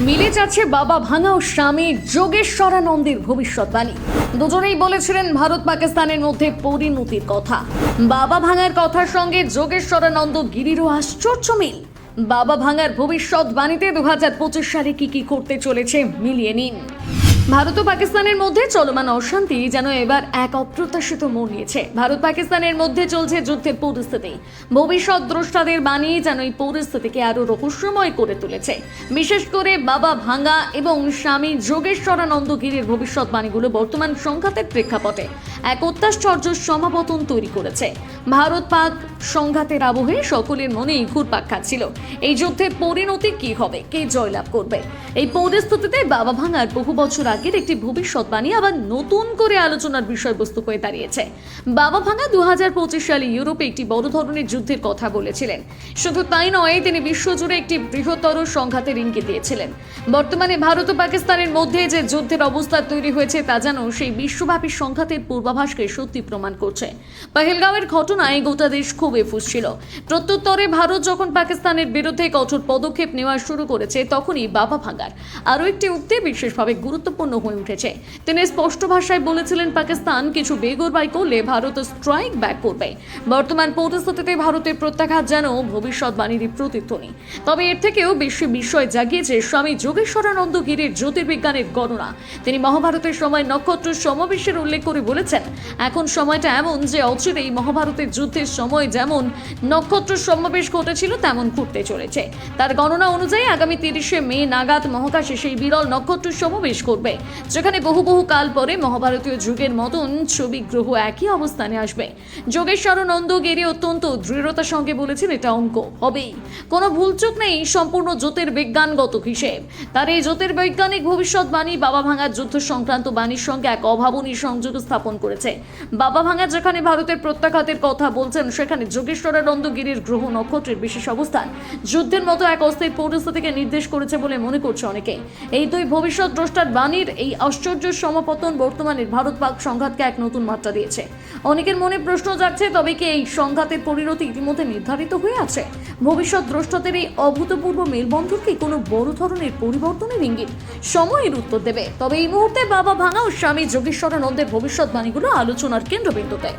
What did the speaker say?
মিলে যাচ্ছে বাবা ভাঙা ও স্বামী যোগেশ্বরানন্দের ভবিষ্যৎবাণী। দুজনেই বলেছিলেন ভারত পাকিস্তানের মধ্যে পরিণতির কথা। বাবা ভাঙার কথার সঙ্গে যোগেশ্বরানন্দ গিরিরও আশ্চর্য মিল। বাবা ভাঙার ভবিষ্যৎবাণীতে দু পঁচিশ সালে কি কি করতে চলেছে মিলিয়ে নিন। ভারত ও পাকিস্তানের মধ্যে চলমান অশান্তি যেন এবার এক অপ্রত্যাশিত মোড় নিয়েছে। ভারত পাকিস্তানের মধ্যে চলছে যুদ্ধের পরিস্থিতি। ভবিষ্যৎ দ্রষ্টাদের বাণী যেন এই পরিস্থিতিকে আরও রহস্যময় করে তুলেছে। বিশেষ করে বাবা ভাঙ্গা এবং স্বামী যোগেশ্বরানন্দ গিরির ভবিষ্যৎবাণীগুলো বর্তমান সংঘাতের প্রেক্ষাপটে এক অত্যাশ্চর্য সমাপতন তৈরি করেছে। ভারত পাক সংঘাতের আবহে সকলের মনেই ঘুরপাক খাচ্ছিল। এই যুদ্ধের পরিণতি কি হবে? কে জয়লাভ করবে? এই পরিস্থিতিতে বাবা ভাঙার বহু বছর আগের একটি ভবিষ্যৎবাণী আবার নতুন করে আলোচনার বিষয়বস্তু হয়ে দাঁড়িয়েছে। বাবা ভাঙা দু সালে ইউরোপে একটি বড় ধরনের যুদ্ধের কথা বলেছিলেন। শুধু তাই নয়, তিনি বিশ্বজুড়ে একটি বৃহত্তর সংঘাতের ইঙ্গিত দিয়েছিলেন বর্তমানে ভারত ও পাকিস্তানের মধ্যে যে যুদ্ধের অবস্থা তৈরি হয়েছে, তা যেন সেই বিশ্বব্যাপী সংঘাতের পূর্বাভাসকে সত্যি প্রমাণ করছে। পহেলগাঁওয়ের ঘটনায় গোটা দেশ খুবই ফুসছিল। প্রত্যুত্তরে ভারত যখন পাকিস্তানের বিরুদ্ধে কঠোর পদক্ষেপ নেওয়া শুরু করেছে, তখনই বাবা ভাঙার আরও একটি উক্তি বিশেষভাবে গুরুত্বপূর্ণ হয়ে উঠেছে। তিনি স্পষ্ট ভাষায় বলেছিলেন, পাকিস্তান কিছু বেগরবাই করলে ভারত স্ট্রাইক ব্যাক করবে। বর্তমান পরিস্থিতিতে ভারতের প্রত্যাঘাত যেন ভবিষ্যৎবাণীরই প্রতিধ্বনি। তবে এর থেকেও বেশি বিষয় জাগিয়েছে স্বামী যোগেশ্বরানন্দ গিরির জ্যোতির্বিজ্ঞানের গণনা। তিনি মহাভারতের সময় নক্ষত্র সমাবেশের উল্লেখ করে বলেছেন, এখন সময়টা এমন যে অচিরেই মহাভারতের যুদ্ধের সময় যেমন নক্ষত্র সমাবেশ ঘটেছিল, তেমন ঘটতে চলেছে। তার গণনা অনুযায়ী আগামী তিরিশে মে নাগাদ মহাকাশে সেই বিরল নক্ষত্র সমাবেশ করবে। যেখানে বহু বহু কাল পরে মহাভারতীয় যুগের মতন ছবি গ্রহ একই অবস্থানে আসবে। যোগেশ্বরানন্দ গিরি অত্যন্ত দৃঢ়তার সঙ্গে বলেছেন এটা অঙ্ক। হবেই। কোনো ভুলচুক নেই সম্পূর্ণ জ্যোতির্বিজ্ঞানগত হিসেব। তার এই জ্যোতির্বৈজ্ঞানিক ভবিষ্যৎবাণী বাবা ভাঙার যুদ্ধ সংক্রান্ত বাণীর সঙ্গে এক অভাবনীয় সংযোগ স্থাপন করেছে। বাবা ভাঙা যেখানে ভারতের প্রত্যাঘাতের কথা বলছেন, সেখানে যোগেশ্বরানন্দ গিরির গ্রহ নক্ষত্রের বিশেষ অবস্থান। যুদ্ধের মতো এক অস্থির পরিস্থিতিকে নির্দেশ করেছে বলে মনে করছে অনেকে। এই দুই ভবিষ্যৎ দ্রষ্টার বাণীর এই আশ্চর্য সমাপতন বর্তমানের ভারত পাক সংঘাতকে এক নতুন মাত্রা দিয়েছে। অনেকের মনে প্রশ্ন যাচ্ছে তবে কি এই সংঘাতের পরিণতি ইতিমধ্যে নির্ধারিত হয়ে আছে? ভবিষ্যৎ দ্রষ্টদের এই অভূতপূর্ব মেলবন্ধন কি কোনো বড় ধরনের পরিবর্তনের ইঙ্গিত? সময়ের উত্তর দেবে। তবে এই মুহূর্তে বাবা ভাঙা ও স্বামী যোগেশ্বরানন্দের ভবিষ্যৎবাণীগুলো আলোচনার কেন্দ্রবিন্দুতে।